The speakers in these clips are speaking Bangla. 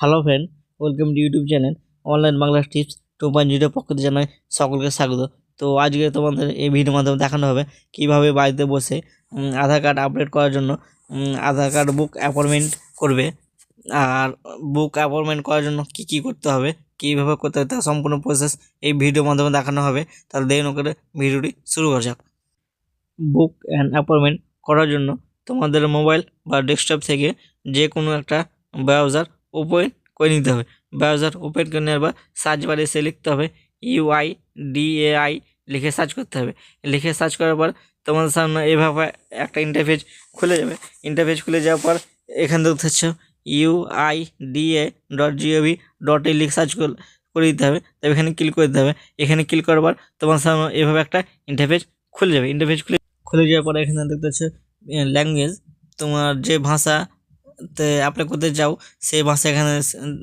Hello friend welcome to YouTube channel online Bangla tips two point zero পক্ষ থেকে জানাই সকলকে স্বাগত। তো আজকে তোমাদের এই ভিডিওর মাধ্যমে দেখানো হবে কীভাবে বাড়িতে বসে আধার কার্ড আপডেট করার জন্য আধার কার্ড বুক অ্যাপয়েন্টমেন্ট করবে। আর বুক অ্যাপয়েন্টমেন্ট করার জন্য কি কি করতে হবে, কীভাবে করতে হবে তার সম্পূর্ণ প্রসেস এই ভিডিওর মাধ্যমে দেখানো হবে। তাহলে দেরি না করে ভিডিওটি শুরু করা যাক। বুক অ্যান্ড অ্যাপয়েন্টমেন্ট করার জন্য তোমাদের মোবাইল বা ডেস্কটপ থেকে যে কোনো একটা ব্রাউজার ওপেন করে নিতে হবে। ব্রাউজার ওপেন করে নেওয়ার পর সার্চ বারে এসে লিখতে হবে ইউআই ডিএআই লিখে সার্চ করতে হবে। লিখে সার্চ করার পর তোমাদের সামনে এভাবে একটা ইন্টারফেস খুলে যাবে। ইন্টারফেস খুলে যাওয়ার পর এখান থেকে হচ্ছে UI DA dot GOV dot A লিখে সার্চ করে দিতে হবে। তবে এখানে ক্লিক করে দিতে হবে। এখানে ক্লিক করার পর তোমার সামনে এভাবে একটা ইন্টারফেস খুলে যাবে। ইন্টারফেস খুলে খুলে যাওয়ার পর এখানে দেখতে হচ্ছে ল্যাঙ্গুয়েজ তোমার যে ভাষাতে অ্যাপ্লাই করতে চাও সেই ভাষা এখানে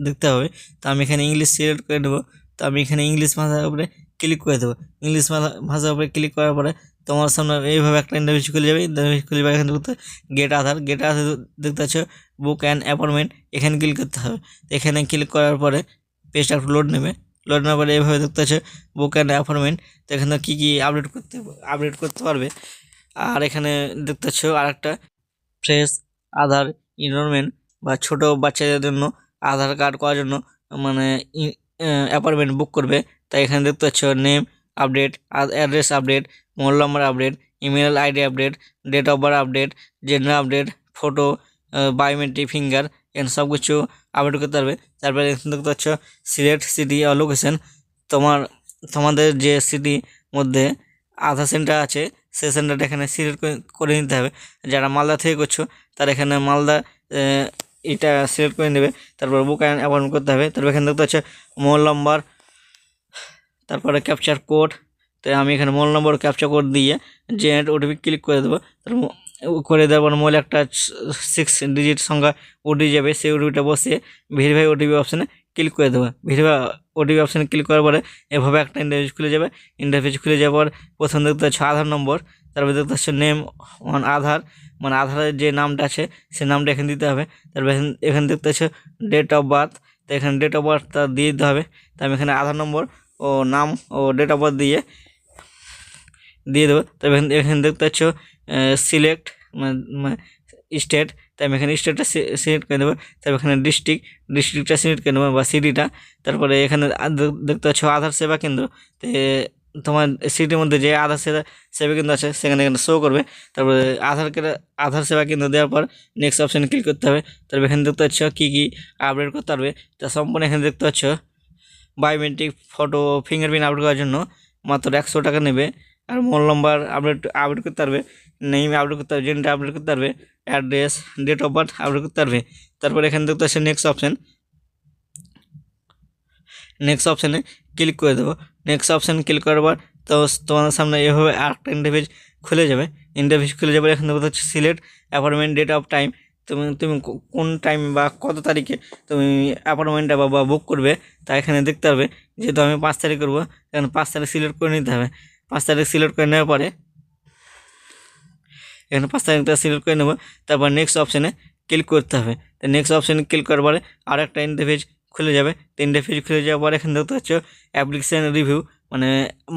দেখতে হবে। তো আমি এখানে ইংলিশ সিলেক্ট করে দেবো। তো আমি এখানে ইংলিশ ভাষার উপরে ক্লিক করে দেবো। ইংলিশ ভাষার উপরে ক্লিক করার পরে তোমার সামনে এইভাবে একটা ইন্টারভিউ খুলে যাবে। ইন্টারভিউ খুলে যাবে এখানে দেখতে গেট আধার গেট আধার দেখতে পাচ্ছ বুক অ্যান্ড অ্যাপয়েন্টমেন্ট এখানে ক্লিক করতে হবে। এখানে ক্লিক করার পরে পেজটা একটু লোড নেবে। লোড নেওয়ার পরে এইভাবে দেখতে পাচ্ছ বুক অ্যান্ড অ্যাপয়েন্টমেন্ট তো এখানে কী কী আপডেট করতে আপডেট করতে পারবে। আর এখানে দেখতে পাচ্ছ আরেকটা ফ্রেশ আধার ইনরোলমেন্ট বা ছোট বাচ্চাদের জন্য আধার কার্ড করার জন্য মানে অ্যাপয়েন্টমেন্ট বুক করবে। তাই এখানে দেখতে পাচ্ছ name update address update mobile number update email ID update date of birth update gender update photo biometric finger এখানে সব কিছু আপডেট করতে পারবে। তারপরে এখানে দেখতে পাচ্ছ সিলেক্ট সিটি আর লোকেশন তোমার, তোমাদের যে সিটি মধ্যে আধার সেন্টার আছে সেন্টারটা এখানে সিলেক্ট করে নিতে হবে। যারা মালদা থেকে করছ, তারা এখানে মালদা এটা সিলেক্ট করে নেবে। তারপর বুক অ্যান্ড অ্যাপয়েন্ট করতে হবে। তারপর এখানে দেখতে হচ্ছে মোবাইল নম্বর তারপরে ক্যাপচার কোড তো আমি এখানে মোবাইল নম্বর ক্যাপচার কোড দিয়ে জেনারেট ওটিপি ক্লিক করে দেবো। তারপর করে দেওয়ার পর মোবাইল একটা সিক্স ডিজিট সংখ্যা ওটিপি যাবে। সেই ওটিপিটা বসিয়ে ভেরিফাই ওটিপি অপশানে ক্লিক করে দেবো। ভেরিফাই ওটিপি অপশানে ক্লিক করার পরে এভাবে একটা ইন্টারফেস খুলে যাবে। ইন্টারফেস খুলে যাওয়ার পর প্রথম দেখতে হচ্ছে আধার নম্বর, তারপর দেখতে হচ্ছে নেম অন আধার মানে আধারের যে নামটা আছে, সে নামটা এখানে দিতে হবে। তারপর এখানে দেখতে হচ্ছে ডেট অফ বার্থ তো এখানে ডেট অফ বার্থটা দিয়ে দিতে হবে। তো আমি এখানে আধার নম্বর ও নাম ও ডেট অফ বার্থ দিয়ে দিয়ে দেবো। তবে এখানে দেখতে পাচ্ছ সিলেক্ট মানে স্টেট তাই আমি এখানে স্টেটটা সিলেক্ট করে দেবো তারপর এখানে ডিস্ট্রিক্ট ডিস্ট্রিক্টটা সিলেক্ট করে নেব বা সিটিটা তারপরে এখানে দেখতে পাচ্ছ আধার সেবা কেন্দ্র। তো তোমার সিটির মধ্যে যে আধার সেবা সেবা কেন্দ্র আছে, সেখানে এখানে শো করবে। তারপরে আধার আধার সেবা কেন্দ্র দেওয়ার পর নেক্সট অপশানে ক্লিক করতে হবে। তারপর এখানে দেখতে পাচ্ছ কী কী আপডেট করতে পারবে। তা সম্পূর্ণ এখানে দেখতে পাচ্ছ বায়োমেট্রিক ফটো ফিঙ্গারপ্রিন্ট আপডেট করার জন্য মাত্র একশো টাকা নেবে। আর মোবাইল নম্বর আপডেট আপডেট করতে পারবে। নেম আপডেট করতে পারবে জেন্ডার আপডেট করতে পারবে address date of birth update করতে পারবে। তারপর এখানে দেখতে পাচ্ছি নেক্সট অপশান নেক্সট অপশানে ক্লিক করে দেবো। নেক্সট অপশান ক্লিক করার পর তো তোমাদের সামনে এভাবে আরেকটা ইন্টারভিউ খুলে যাবে। ইন্টারভিউ খুলে যাবে এখানে দেখতে হচ্ছে select appointment date of time তুমি তুমি কোন টাইম বা কত তারিখে তুমি অ্যাপয়েন্টমেন্টটা বা বুক করবে তা এখানে দেখতে পারবে। যেহেতু আমি পাঁচ তারিখ করব এখানে পাঁচ তারিখ সিলেক্ট করে নিতে হবে। পাঁচ তারিখ সিলেক্ট করে নেওয়ার পরে এখানে পাঁচ তারিখটা সিলেক্ট করে নেব, তারপর নেক্সট অপশানে ক্লিক করতে হবে। তো নেক্সট অপশানে ক্লিক করার পরে আর একটা ইন্টারফেস খুলে যাবে। তো ইন্টারফেস খুলে যাওয়ার পরে এখানে দেখতে পাচ্ছ অ্যাপ্লিকেশান রিভিউ মানে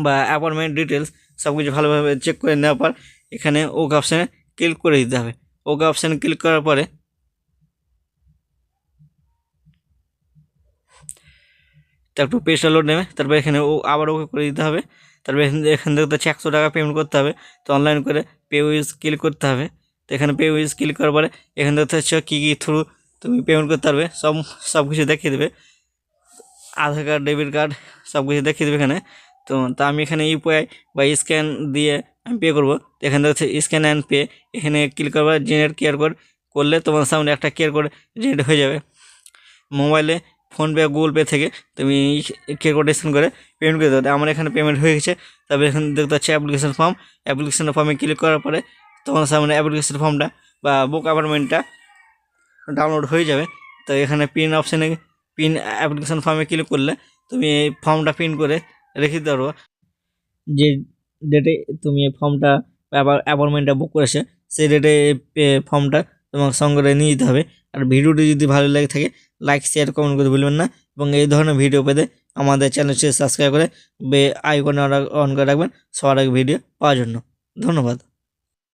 বা অ্যাপয়েন্টমেন্ট ডিটেলস সব কিছু ভালোভাবে চেক করে নেওয়ার পর এখানে ওকে অপশানে ক্লিক করে দিতে হবে। ওকে অপশানে ক্লিক করার পরে তো একটু লোড নেবে, তারপর এখানে ও আবার ওকে করে দিতে হবে। তারপর এখান এখান থেকে হচ্ছে একশো টাকা পেমেন্ট করতে হবে। তো অনলাইন করে পে উইজ ক্লিক করতে হবে। তো এখানে পে উইজ ক্লিক করার পরে এখান থেকে হচ্ছে কী কী থ্রু তুমি পেমেন্ট করতে পারবে। সব সব কিছু দেখিয়ে দেবে। আধার কার্ড ডেবিট কার্ড সব কিছু দেখিয়ে দেবে এখানে। তো তা আমি এখানে ইউপিআই বা স্ক্যান দিয়ে আমি পে করব। তো থেকে হচ্ছে স্ক্যান অ্যান্ড পে এখানে ক্লিক করবে জেনারেট কেয়ার কোড করলে তোমার সামনে একটা কেয়ার কোড জেনারেট হয়ে যাবে। মোবাইলে ফোনপে গুগল পে থেকে তুমি কেয়ার কোড স্ক্যান করে পেমেন্ট করে দেবে আমার এখানে পেমেন্ট হয়ে গেছে। তারপরে এখানে দেখতে পাচ্ছি অ্যাপ্লিকেশন ফর্ম অ্যাপ্লিকেশন ফর্মে ক্লিক করার পরে তোমার সামনে অ্যাপ্লিকেশন ফর্মটা বা বুক অ্যাপয়েন্টমেন্টটা ডাউনলোড হয়ে যাবে। তো এখানে পিন অপশানে পিন অ্যাপ্লিকেশন ফর্মে ক্লিক করলে তুমি এই ফর্মটা প্রিন্ট করে রেখে দিতে পারব। যে ডেটে তুমি এই ফর্মটা অ্যাপয়েন্টমেন্টটা বুক করেছে, সেই ডেটে ফর্মটা তোমার সঙ্গে করে নিয়ে যেতে হবে। আর ভিডিওটি যদি ভালো লাগে থাকে লাইক শেয়ার কমেন্ট করতে ভুলবেন না। এবং এই ধরনের ভিডিও পেতে আমাদের চ্যানেলটি সাবস্ক্রাইব করে বে আইকনে অন করে রাখবেন। সবার আগে ভিডিও পাওয়ার জন্য। ধন্যবাদ।